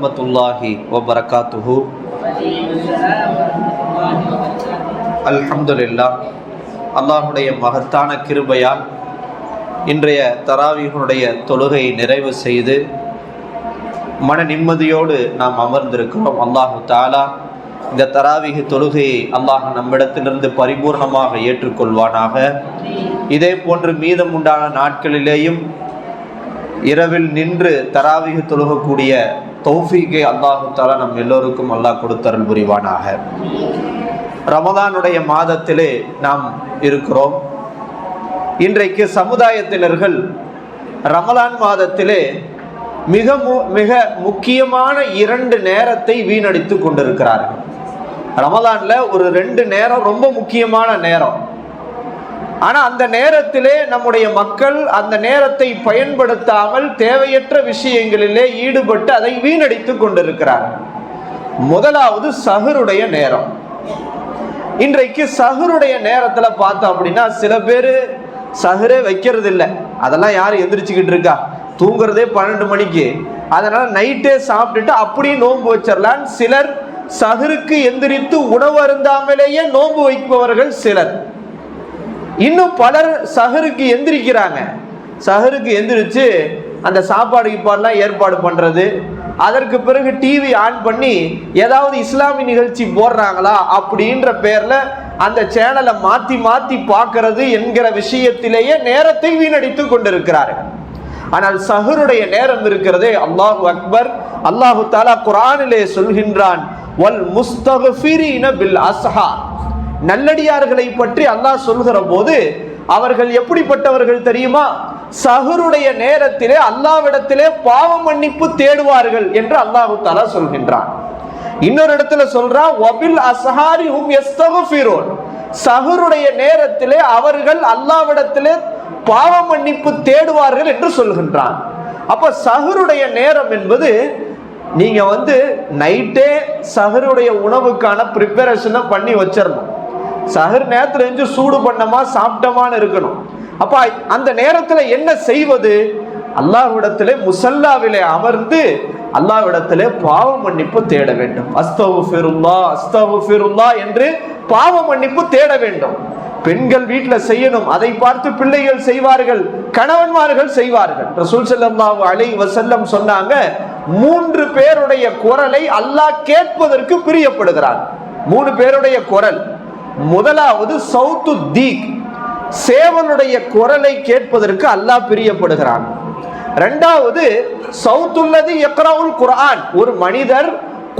வரஹ்மத்துல்லாஹி வபரகாத்துஹு. அல்ஹம்துலில்லா அல்லாஹுடைய மகத்தான கிருபையால் இன்றைய தராவிகளுடைய தொழுகையை நிறைவு செய்து மன நிம்மதியோடு நாம் அமர்ந்திருக்கிறோம். அல்லாஹு தாலா இந்த தராவிக தொழுகையை அல்லாஹ் நம்மிடத்திலிருந்து பரிபூர்ணமாக ஏற்றுக்கொள்வானாக. இதே போன்று மீதம் உண்டான நாட்களிலேயும் இரவில் நின்று தராவிக தொழுகக்கூடிய தௌஃபீகை அல்லாஹு தாலா நம் எல்லோருக்கும் அல்லாஹ் கொடுத்தருள் புரிவானாக. ரமதானுடைய மாதத்திலே நாம் இருக்கிறோம். இன்றைக்கு சமுதாயத்தினர்கள் ரமலான் மாதத்திலே மிக மு- மிக முக்கியமான இரண்டு நேரத்தை வீணடித்து கொண்டிருக்கிறார்கள். ரமலான்ல ஒரு ரெண்டு நேரம் ரொம்ப முக்கியமான நேரம். ஆனால் அந்த நேரத்திலே நம்முடைய மக்கள் அந்த நேரத்தை பயன்படுத்தாமல் தேவையற்ற விஷயங்களிலே ஈடுபட்டு அதை வீணடித்து கொண்டிருக்கிறார். முதலாவது சஹருடைய நேரம். இன்றைக்கு சஹருடைய நேரத்தில் பார்த்தோம் அப்படின்னா சில பேர் சஹரே வைக்கிறது இல்லை அதெல்லாம் யார் எந்திரிச்சுக்கிட்டு இருக்கா? தூங்குறதே பன்னெண்டு மணிக்கு. அதனால் நைட்டே சாப்பிட்டுட்டு அப்படியே நோன்பு வச்சிடலான்னு சிலர் சஹருக்கு எந்திரித்து உணவு அருந்தாமலேயே நோன்பு வைப்பவர்கள் சிலர். இன்னும் பலர் சஹருக்கு எந்திரிக்கிறாங்க. சஹருக்கு எந்திரிச்சு அந்த சாப்பாடு கீப்பாடுலாம் ஏற்பாடு பண்ணுறது அதற்கு பிறகு டிவி ஆன் பண்ணி ஏதாவது இஸ்லாமிய நிகழ்ச்சி போடுறாங்களா அப்படின்ற பேரில் அந்த சேனலை மாற்றி மாற்றி பார்க்கறது என்கிற விஷயத்திலேயே நேரத்தை வீணடித்து கொண்டிருக்கிறார்கள் ஆனால் சஹருடைய நேரம் இருக்கிறதே அல்லாஹு அக்பர். அல்லாஹு தாலா குரானிலே சொல்கின்றான் வல் முஸ்தகஃபிரீன பில் அஸ்ஹார். நல்லடியார்களை பற்றி அல்லாஹ் சொல்கிற போது அவர்கள் எப்படிப்பட்டவர்கள் தெரியுமா? சஹருடைய நேரத்திலே அல்லாவிடத்திலே பாவ மன்னிப்பு தேடுவார்கள் என்று அல்லாஹு தாலா சொல்கின்றான். இன்னொரு இடத்துல சொல்றான் வபில் அஸ்ஹாரி ஹும் யஸ்தகுஃபிரூன் சஹருடைய நேரத்திலே அவர்கள் அல்லாவிடத்திலே பாவ மன்னிப்பு தேடுவார்கள் என்று சொல்கின்றான். அப்ப சஹருடைய நேரம் என்பது நீங்க வந்து நைட்டே சஹருடைய உணவுக்கான ப்ரிப்பரேஷனை பண்ணி வச்சிடணும் சஹர் நேரத்தில் எஞ்சி சூடு பண்ணமா சாப்பிட்டமான்னு இருக்கணும். அப்போ அந்த நேரத்துல என்ன செய்வது? அல்லாஹ்விடத்திலே முசல்லாவிலே அமர்ந்து அல்லாஹ்விடத்திலே பாவ மன்னிப்பு தேட வேண்டும். அஸ்தகுஃபிருல்லா அஸ்தகுஃபிருல்லா என்று பாவ மன்னிப்பு தேட வேண்டும். பெண்கள் வீட்டில் செய்யணும் அதை பார்த்து பிள்ளைகள் செய்வார்கள் கணவன்மார்கள் செய்வார்கள். ரசூல் செல்லம்மாவு அலை வசல்லம் சொன்னாங்க மூன்று பேருடைய குரலை அல்லாஹ் கேட்பதற்கு பிரியப்படுகிறான். மூணு பேருடைய குரல். முதலாவது சவுத்து தீக். சேவனுடைய குரலை கேட்பதற்கு அல்லாஹ் பிரியப்படுகிறான். ரெண்டாவது சவுத்துள்ளது எக்ரவுல் குரான் ஒரு மனிதர்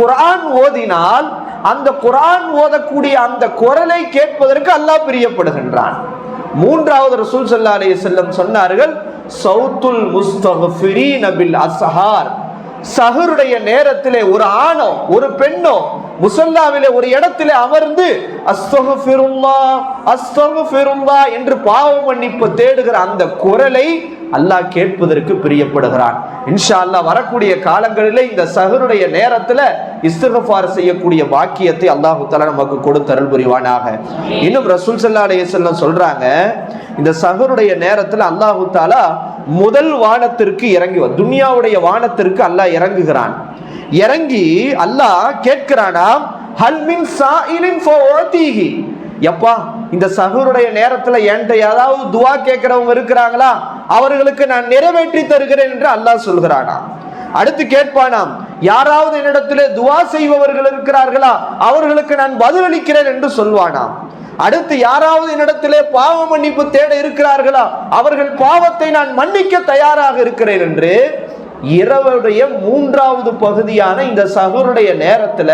குரான் ஓதினால் அந்த குரான் ஓதக்கூடிய அந்த குரலை கேட்பதற்கு அல்லாஹ் பிரியப்படுகின்றான். மூன்றாவது ரசூல் சல்லா அலைய செல்லம் சொன்னார்கள் சவுத்துல் முஸ்தக்ஃபிரீன பில் அஸ்ஹார். சஹருடைய நேரத்திலே ஒரு ஆணோ ஒரு பெண்ணோ முசல்லாவிலே ஒரு இடத்துல அமர்ந்து அஸ்தகுஃபிருல்லா அஸ்தகுஃபிருல்லா என்று பாவ மன்னிப்பு தேடுகிற அந்த குரலை அல்லாஹ் கேட்பதற்கு பிரியப்படுகிறான். இன்ஷா அல்லாஹ் வரக்கூடிய காலங்களிலே இந்த சஹருடைய நேரத்துல இஸ்திகஃபார் செய்யக்கூடிய பாக்கியத்தை அல்லாஹு தலா நமக்கு கொடுத்தருள் புரிவானாக. இன்னும் ரசூல் சல்லா அலைஹி சொல்றாங்க இந்த சஹருடைய நேரத்துல அல்லாஹு தாலா முதல் வானத்திற்கு இறங்கி வ- துனியாவுடைய வானத்திற்கு அல்லாஹ் இறங்குகிறான். இறங்கி அல்லாஹ் கேட்கிறானா? ஹல்மின் சாயிலின் ஃபௌதீஹி எப்பா இந்த சகோருடைய நேரத்துல என்கிட்ட ஏதாவது துவா கேட்கிறவங்க இருக்கிறாங்களா? அவர்களுக்கு நான் நிறைவேற்றி தருகிறேன் என்று அல்லாஹ் சொல்கிறானா? அடுத்து கேட்பானாம் யாராவது என்னிடத்திலே துவா செய்பவர்கள் இருக்கிறார்களா? அவர்களுக்கு நான் பதிலளிக்கிறேன் என்று சொல்வானாம். அடுத்து யாராவது என்னிடத்திலே பாவ மன்னிப்பு தேட இருக்கிறார்களா? அவர்கள் பாவத்தை நான் மன்னிக்க தயாராக இருக்கிறேன் என்று இரவுடைய மூன்றாவது பகுதியான இந்த சகுருடைய நேரத்துல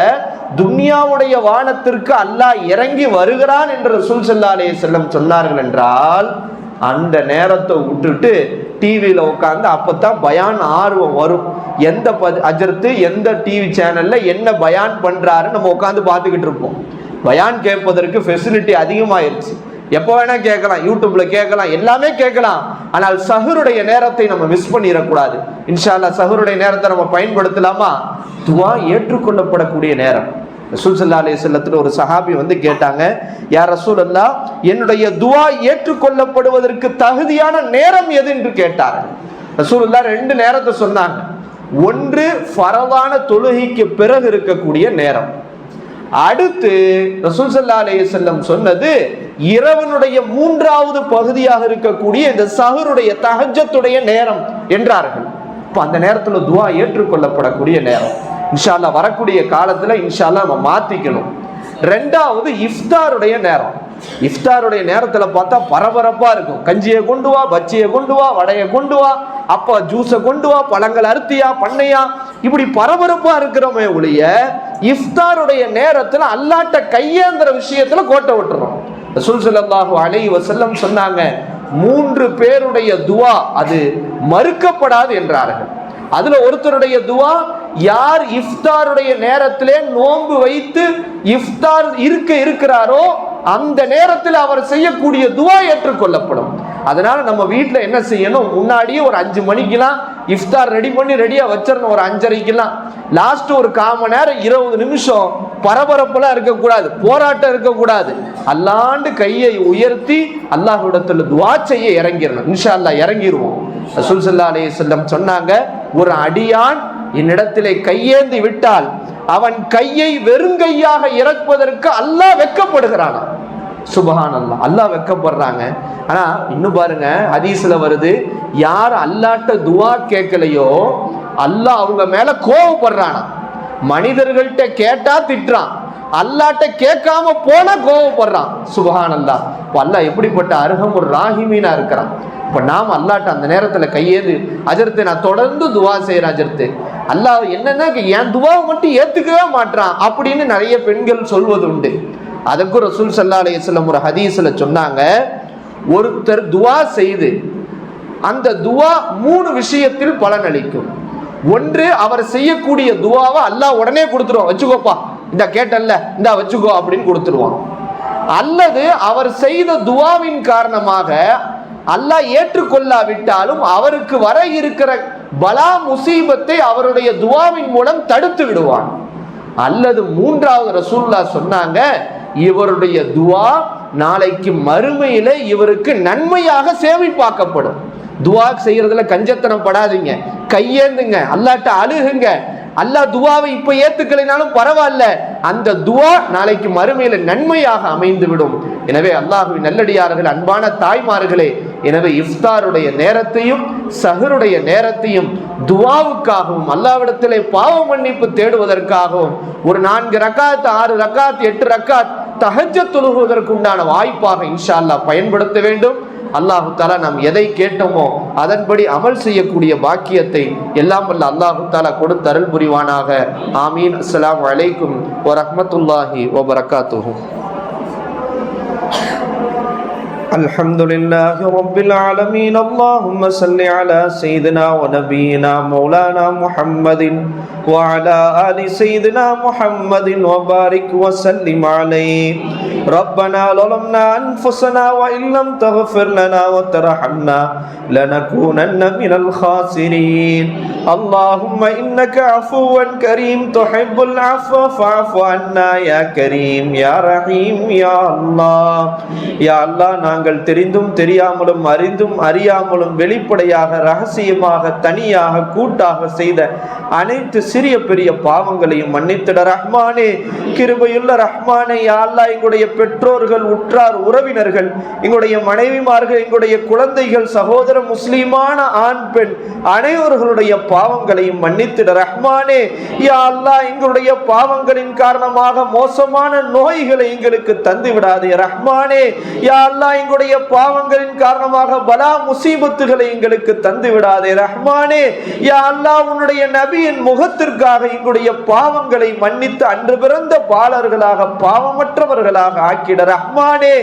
துன்யாவுடைய வானத்திற்கு அல்லாஹ் இறங்கி வருகிறான் என்று ரசூல் ஸல்லல்லாஹு அலைஹி சொன்னார்கள் என்றால் அந்த நேரத்தை விட்டுட்டு டிவியில உட்காந்து அப்பதான் பயான் ஆர்வம் வரும். எந்த ப- அஜர்த்து எந்த டிவி சேனல்ல என்ன பயான் பண்றாரு நம்ம உட்காந்து பார்த்துக்கிட்டு இருப்போம். பயான் கேட்பதற்கு ஃபெசிலிட்டி அதிகமாயிருச்சு. எப்போ வேணா கேட்கலாம் யூடியூப்ல கேட்கலாம் எல்லாமே கேட்கலாம். ஆனால் சஹருடைய நேரத்தை நம்ம மிஸ் பண்ணிடக்கூடாது. இன்ஷால்லா சஹருடைய நேரத்தை நம்ம பயன்படுத்தலாமா? துவா ஏற்றுக்கொள்ளப்படக்கூடிய நேரம். ரசூல் சல்லா அலி செல்லத்தில் ஒரு சஹாபி வந்து கேட்டாங்க யார் ரசூல் அல்லா என்னுடைய துவா ஏற்றுக்கொள்ளப்படுவதற்கு தகுதியான நேரம் எது? என்று கேட்டார். ரசூலுல்லாஹ் ரெண்டு நேரத்தை சொன்னாங்க. ஒன்று ஃபரதான தொழுகைக்கு பிறகு இருக்கக்கூடிய நேரம். அடுத்து ரசூல் சல்லா அலைய செல்லம் சொன்னது இரவனுடைய மூன்றாவது பகுதியாக இருக்கக்கூடிய இந்த சஹருடைய தகஜத்துடைய நேரம் என்றார்கள். இப்போ அந்த நேரத்தில் துவா ஏற்றுக்கொள்ளப்படக்கூடிய நேரம். இன்ஷால்லா வரக்கூடிய காலத்தில் இன்ஷால்லா நம்ம மாற்றிக்கணும் ரெண்டாவது இஃப்தாருடைய நேரம். இஃப்தாருடைய நேரத்தில் பார்த்தா பரபரப்பாக இருக்கும். கஞ்சியை கொண்டு வா பச்சியை கொண்டு வா வடையை கொண்டு வா அப்பா ஜூஸை கொண்டு வா பழங்கள் அறுத்தியா பண்ணையா? இப்படி பரபரப்பாக இருக்கிறோமே ஒழிய இஃப்தாருடைய நேரத்தில் அல்லாட்ட கையேந்திர விஷயத்தில் கோட்டை விட்டுறோம். ரசூல் சல்லாஹு அலை வசல்லம் சொன்னாங்க மூன்று பேருடைய துவா அது மறுக்கப்படாது என்றார்கள். அதுல ஒருத்தருடைய துவா யார் இஃப்தாருடைய நேரத்திலே நோன்பு வைத்து இஃப்தார் இருக்க இருக்கிறாரோ அந்த நேரத்தில் அவர் செய்யக்கூடிய துவா ஏற்றுக்கொள்ளப்படும். அதனால நம்ம வீட்டில் என்ன செய்யணும்? முன்னாடியே ஒரு அஞ்சு மணிக்கெல்லாம் இஃப்தார் ரெடி பண்ணி ரெடியாக வச்சிடணும் ஒரு அஞ்சரைக்கெல்லாம். லாஸ்ட் ஒரு காம நேரம் இருபது நிமிஷம் பரபரப்பெல்லாம் இருக்கக்கூடாது போராட்டம் இருக்கக்கூடாது. அல்லாண்டு கையை உயர்த்தி அல்லாஹிடத்தில் துவா செய்ய இறங்கிடணும் இன்ஷா அல்லாஹ் இறங்கிடுவோம் ரசூல் சல்லா அலைஹி செல்லம் சொன்னாங்க ஒரு அடியான் என்னிடத்திலே கையேந்தி விட்டால் அவன் கையை வெறுங்கையாக இறக்குவதற்கு அல்லாஹ் வெக்கப்படுகிறானா சுபஹான் அல்லாஹ் அல்லாஹ் வெட்கப்படுறாங்க ஆனா இன்னும் பாருங்க ஹதீஸ்ல வருது யார் அல்லாட்ட துவா கேட்கலையோ அல்லாஹ் அவங்க மேல கோவப்படுறானா. மனிதர்கள்ட்ட கேட்டா திட்டுறான். அல்லாட்ட கேட்காம போனா கோவப்படுறான். சுபஹான் அல்லா இப்போ அல்லா எப்படிப்பட்ட அருகம் ஒரு ராகிமீனா இருக்கிறான். இப்போ நாம் அல்லாட்ட அந்த நேரத்தில் கையேது அஜர்த்து நான் தொடர்ந்து துவா செய்கிறேன் அஜர்த்து. அல்லாஹ் என்னன்னா என் துவாவை மட்டும் ஏற்றுக்கவே மாட்றான் அப்படின்னு நிறைய பெண்கள் சொல்வது உண்டு அதுக்கும் ரசூல் சல்லா அலையம் ஒரு ஹதீஸில் சொன்னாங்க ஒருத்தர் துவா செய்து அந்த துவா மூணு விஷயத்தில் பலனளிக்கும் ஒன்று அவர் செய்யக்கூடிய துவாவை அல்லாஹ் உடனே கொடுத்துருவான். வச்சுக்கோப்பா இந்த கேட்டல்ல இந்தா வச்சுக்கோ அப்படின்னு கொடுத்துருவான். அல்லது அவர் செய்த துவாவின் காரணமாக அல்லாஹ் ஏற்றுக்கொள்ளாவிட்டாலும் அவருக்கு வர இருக்கிற பலா முசீபத்தை அவருடைய துவாவின் மூலம் தடுத்து விடுவான். அல்லது மூன்றாவது ரசூல்லா சொன்னாங்க இவருடைய துவா நாளைக்கு மறுமையில இவருக்கு நன்மையாக சேமிப்பாக்கப்படும். துவா செய்யறதுல கஞ்சத்தனம் படாதீங்க. கையேந்துங்க. அல்லாட்ட அழுகுங்க. அல்லாஹ் துவாவை இப்ப ஏத்துக்கலைனாலும் பரவாயில்ல. அந்த துவா நாளைக்கு மறுமையில நன்மையாக அமைந்து விடும் எனவே அல்லாஹுவின் நல்லடியார்கள் அன்பான தாய்மார்களே எனவே இஃப்தாருடைய நேரத்தையும் சஹருடைய நேரத்தையும் துவாவுக்காகவும் அல்லாவிடத்திலே பாவ மன்னிப்பு தேடுவதற்காகவும் ஒரு நான்கு ரக்காத் ஆறு ரக்காத் எட்டு ரக்காத் தஹஜ தொழுகுவதற்கு உண்டான வாய்ப்பாக இன்ஷா அல்லா பயன்படுத்த வேண்டும். அல்லாஹு தாலா நாம் எதை கேட்டோமோ அதன்படி அமல் செய்யக்கூடிய பாக்கியத்தை எல்லாம் வல்ல அல்லாஹு தாலா கொடுத்து அருள் புரிவானாக ஆமீன். அஸ்ஸலாமு அலைக்கும் வரஹ்மத்துல்லாஹி வபரகாத்துஹு الحمد لله رب العالمين. اللهم صل على سيدنا ونبينا مولانا محمد وعلى آل سيدنا محمد وبارك وسلم عليه. ربنا ظلمنا أنفسنا وإن لم تغفر لنا وترحمنا لنكونن من الخاسرين اللهم إنك عفو كريم تحب العفو فاعف عنا يا كريم يا رحيم يا الله يا الله நாங்கள் தெரிந்தும் தெரியாமலும் அறிந்தும் அறியாமலும் வெளிப்படையாக ரகசியமாக தனியாக கூட்டாக செய்த அனைத்து சிறிய பெரிய பாவங்களையும் மன்னித்திட ரஹ்மானே கிருபையுள்ள ரஹ்மானே யா அல்லாஹ் எங்களுடைய பெற்றோர்கள் உற்றார் உறவினர்கள் எங்களுடைய மனைவிமார்கள் எங்களுடைய குழந்தைகள் சகோதர முஸ்லீமான ஆண் பெண் அனைவர்களுடைய பாவங்களையும் மன்னித்திட. ரஹ்மானே யா அல்லா எங்களுடைய பாவங்களின் காரணமாக மோசமான நோய்களை எங்களுக்கு தந்து விடாதே ரஹ்மானே யா அல்லா எங்களுடைய பாவங்களின் காரணமாக பலா முசீபத்துகளை எங்களுக்கு தந்து விடாதே ரஹ்மானே யா அல்லா உன்னுடைய நபியின் முகத்திற்காக எங்களுடைய பாவங்களை மன்னித்து அன்று பிறந்த பாலர்களாக பாவமற்றவர்களாக ஆக்கிட ரஹ்மானே.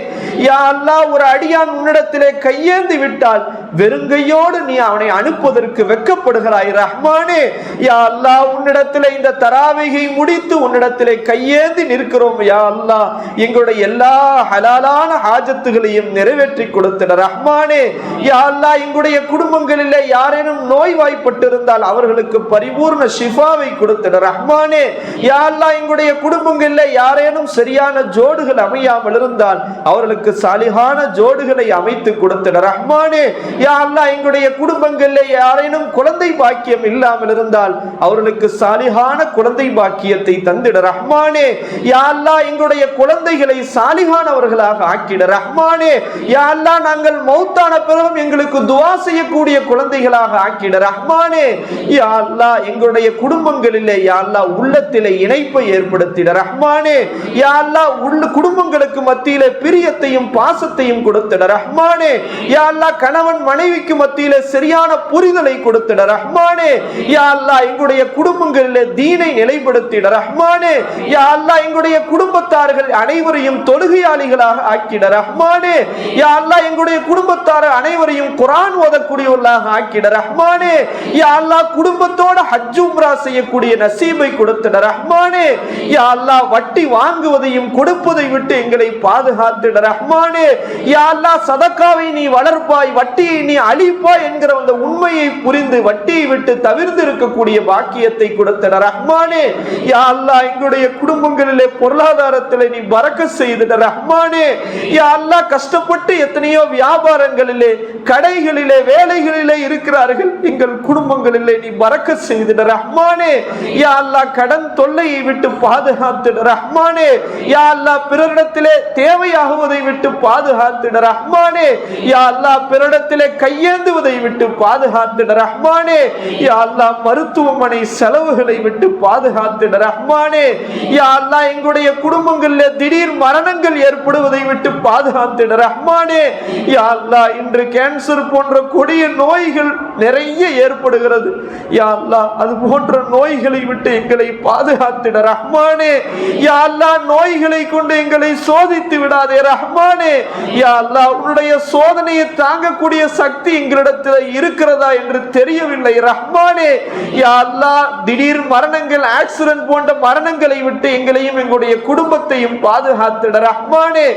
யா அல்லாஹ் ஒரு அடியான் உன்னிடத்திலே கையேந்தி விட்டால் வெறுங்கையோடு நீ அவனை அனுப்புவதற்கு வெட்கப்படுகிறாய் ரஹ்மானே. யா அல்லா உன்னிடத்தில் இந்த தராவிகை முடித்து உன்னிடத்திலே கையேந்தி நிற்கிறோம் யா அல்லாஹ். எங்களுடைய எல்லா ஹலாலான ஹாஜத்துகளையும் நிறைவேற்றி கொடுத்திட ரஹ்மானே. யா அல்லா எங்களுடைய குடும்பங்களில் யாரேனும் நோய்வாய்ப்பட்டிருந்தால் அவர்களுக்கு பரிபூர்ண ஷிஃபாவை கொடுத்திட ரஹ்மானே. யா அல்லா எங்களுடைய குடும்பங்களில் யாரேனும் சரியான ஜோடுகள் அமையாமல் இருந்தால் அவர்களுக்கு சாலிகான ஜோடுகளை அமைத்து கொடுத்திட ரஹ்மானே. யா அல்லாஹ் எங்களுடைய குடும்பங்களில் யாரேனும் குழந்தை பாக்கியம் இல்லாமல் இருந்தால் அவர்களுக்கு சாலிகான குழந்தை பாக்கியத்தை தந்திட ரஹ்மானே. யா அல்லாஹ் எங்களுடைய குழந்தைகளை சாலிகானவர்களாக ஆக்கிட ரஹ்மானே. யா அல்லாஹ் நாங்கள் மௌத்தான பிறகும் எங்களுக்கு துவா செய்யக்கூடிய குழந்தைகளாக ஆக்கிட ரஹ்மானே. யா அல்லாஹ் எங்களுடைய குடும்பங்களிலே யா அல்லாஹ் உள்ளத்திலே இணைப்பை ஏற்படுத்திட ரஹ்மானே. யா அல்லாஹ் உள்ள குடும்பங்களுக்கு மத்தியிலே பிரியத்தையும் பாசத்தையும் கொடுத்திட ரஹ்மானே. யா அல்லாஹ் கணவன் மனைவிக்கு மத்தியில சரியான புரிதலை கொடுத்திட ரஹ்மானே யா அல்லா எங்களுடைய குடும்பங்களில் தீனை நிலைப்படுத்திட ரஹ்மானே யா அல்லா எங்களுடைய குடும்பத்தார்கள் அனைவரையும் தொழுகையாளிகளாக ஆக்கிட ரஹ்மானே யா அல்லா எங்களுடைய குடும்பத்தார் அனைவரையும் குரான் ஓதக்கூடியவர்களாக ஆக்கிட ரஹ்மானே யா அல்லா குடும்பத்தோட ஹஜ் உம்ரா செய்யக்கூடிய நசீபை கொடுத்திட ரஹ்மானே யா அல்லா வட்டி வாங்குவதையும் கொடுப்பதை விட்டு எங்களை பாதுகாத்திட ரஹ்மானே யா அல்லா சதக்காவை நீ வளர்ப்பாய் வட்டியை நீ அழிப்பா என்கிற அந்த உண்மையை புரிந்து வட்டியை விட்டு தவிர்த்து இருக்கக்கூடிய பாக்கியத்தை கொடுத்திட ரஹ்மானே. யா அல்லா எங்களுடைய குடும்பங்களிலே பொருளாதாரத்திலே நீ பறக்க செய்திட ரஹ்மானே. யா அல்லா கஷ்டப்பட்டு எத்தனையோ வியாபாரங்களிலே கடைகளிலே வேலைகளிலே இருக்கிறார்கள். எங்கள் குடும்பங்களிலே நீ பறக்க செய்திட ரஹ்மானே. யா அல்லா கடன் தொல்லையை விட்டு பாதுகாத்திட ரஹ்மானே. யா அல்லா பிறரிடத்திலே தேவையாகுவதை விட்டு பாதுகாத்திட ரஹ்மானே. யா அல்லா பிறரிடத்திலே கையேந்துவதை விட்டு பாதுகாத்திட ரஹ்மானே. யா அல்லா மருத்துவமனை செலவுகளை விட்டு பாதுகாத்திட ரஹ்மானே. யா அல்லா எங்களுடைய குடும்பங்கள்ல திடீர் மரணங்கள் ஏற்படுவதை விட்டு பாதுகாத்திட ரஹ்மானே. யா அல்லா இன்று கேன்சர் போன்ற கொடிய நோய்கள் நிறைய ஏற்படுகிறது. யா அது போன்ற நோய்களை விட்டு எங்களை பாதுகாத்திட ரஹ்மானே. யா நோய்களை கொண்டு எங்களை சோதித்து விடாதே ரஹ்மானே. யா உன்னுடைய சோதனையை தாங்கக்கூடிய சக்தி எங்களிடத்தில் இருக்கிறதா என்று தெரியவில்லை ரஹ்மானே. யா திடீர் மரணங்கள் ஆக்சிடென்ட் போன்ற மரணங்களை விட்டு எங்களையும் எங்களுடைய குடும்பத்தையும் பாதுகாத்திட ரஹ்மானே.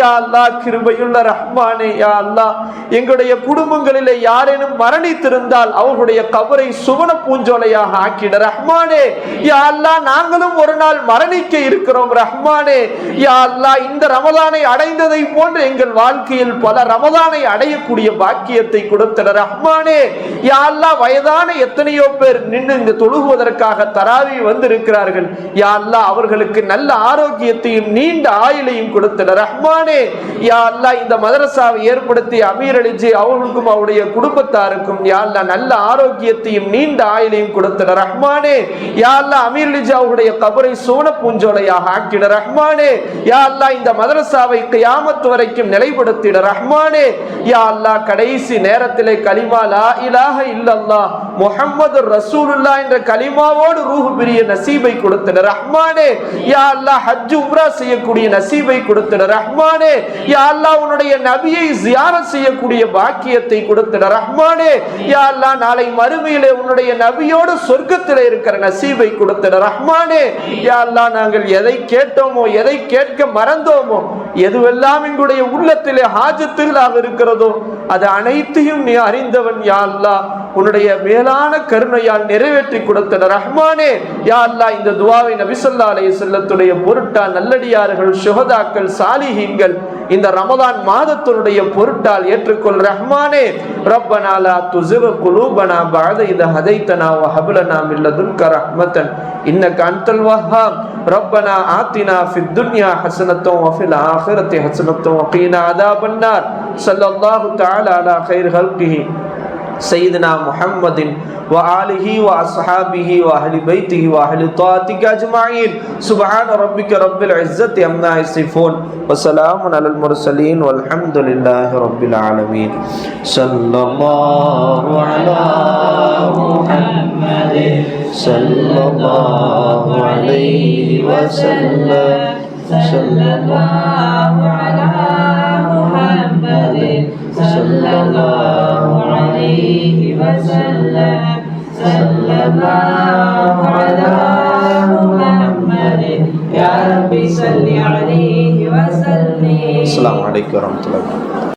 யா அல்லாஹ் கிருபையுள்ள ரஹ்மானே. யா அல்லாஹ் எங்களுடைய குடும்பங்களில் யாரேனும் மரணித்திருந்தால் அவர்களுடைய கபரை சுவன பூஞ்சோலையாக ஆக்கிட ரஹ்மானே யா அல்லாஹ் நாங்களும் ஒரு நாள் மரணிக்க இருக்கிறோம் ரஹ்மானே. யா அல்லாஹ் இந்த ரமதானை அடைந்ததை போன்று எங்கள் வாழ்க்கையில் பல ரமதானை அடையக்கூடிய பாக்கியத்தை கொடுத்திட ரஹ்மானே. யா அல்லாஹ் வயதான எத்தனையோ பேர் நின்று இங்கு தொழுகுவதற்காக தராவி வந்திருக்கிறார்கள். யா அல்லாஹ் அவர்களுக்கு நல்ல ஆரோக்கியத்தையும் நீண்ட ஆயுளையும் கொடுத்திட ரஹ்மானே. யா அல்லாஹ் இந்த மதரசாவை ஏற்படுத்தி அமீர் அலிஜி அவர்களுக்கும் அவருடைய குடும்பத்தாருக்கும் யா நல்ல ஆரோக்கியத்தையும் நீண்ட ஆயுளையும் கொடுத்திட ரஹ்மானே. யா அல்லாஹ் அமீர் அலிஜி கபரை சோன பூஞ்சோலையாக ஆக்கிட ரஹ்மானே. யா அல்லாஹ் இந்த மதரசாவை கியாமத்து வரைக்கும் நிலைப்படுத்திட ரஹ்மானே. யா அல்லாஹ் கடைசி நேரத்திலே கலிமா லா இலாஹ இல்லல்லாஹ் முகமது ரசூலுல்லாஹ் என்ற கலிமாவோடு ரூஹு பிரிய நசீபை கொடுத்தனர் ரஹ்மானே யா அல்லாஹ் ஹஜ் உம்ரா செய்யக்கூடிய நசீபை கொடுத்திட ரஹ்மானே யா அல்லாஹ் உன்னுடைய நபியை ஜியாரத் செய்யக்கூடிய பாக்கியத்தை கொடுத்திட ரஹ்மானே யா அல்லாஹ் நாளை மறுமையிலே உன்னுடைய நபியோடு சொர்க்கத்தில் இருக்கிற நசீபை கொடுத்திட ரஹ்மானே யா அல்லா நாங்கள் எதை கேட்டோமோ எதை கேட்க மறந்தோமோ எதுவெல்லாம் எங்களுடைய உள்ளத்திலே ஹாஜத்துகளாக இருக்கிறதோ அது அனைத்தையும் நீ அறிந்தவன் யா அல்லாஹ். உன்னுடைய மேலான கருணையால் நிறைவேற்றி கொடுத்தன ரஹ்மானே யா அல்லாஹ் இந்த துவாவை நபிசல்லா அலைஹி செல்லத்துடைய பொருட்டால் நல்லடியார்கள் சுகதாக்கள் சாலிஹீன்கள் இந்த ரமதான் மாதத்தினுடைய பொருட்டால் ஏற்றுக்கொள் ரஹ்மானே ரப்பனா லா துஸிக் குலூபனா பஅத இத ஹதைத்தனா வ ஹப் லனா மின் லதுன்க ரஹ்மத்தன் இன்னக அன்தல் வஹ்ஹாப் ربنا آتنا في الدنيا حسنة وفي الآخرة حسنة وقنا عذاب النار صلى الله تعالى على خير خلقه سيدنا محمد وآله وأصحابه وأهل بيته وأهل طاعتك أجمعين. سبحان ربك رب العزة عما يصفون. وسلام على المرسلين والحمد لله رب العالمين. صلى الله على محمد. صلى الله عليه وسلم. صلى الله على محمد. صلى الله عليه وسلم صلى الله على محمد يا رب صل عليه وسلم السلام عليكم ورحمة الله وبركاته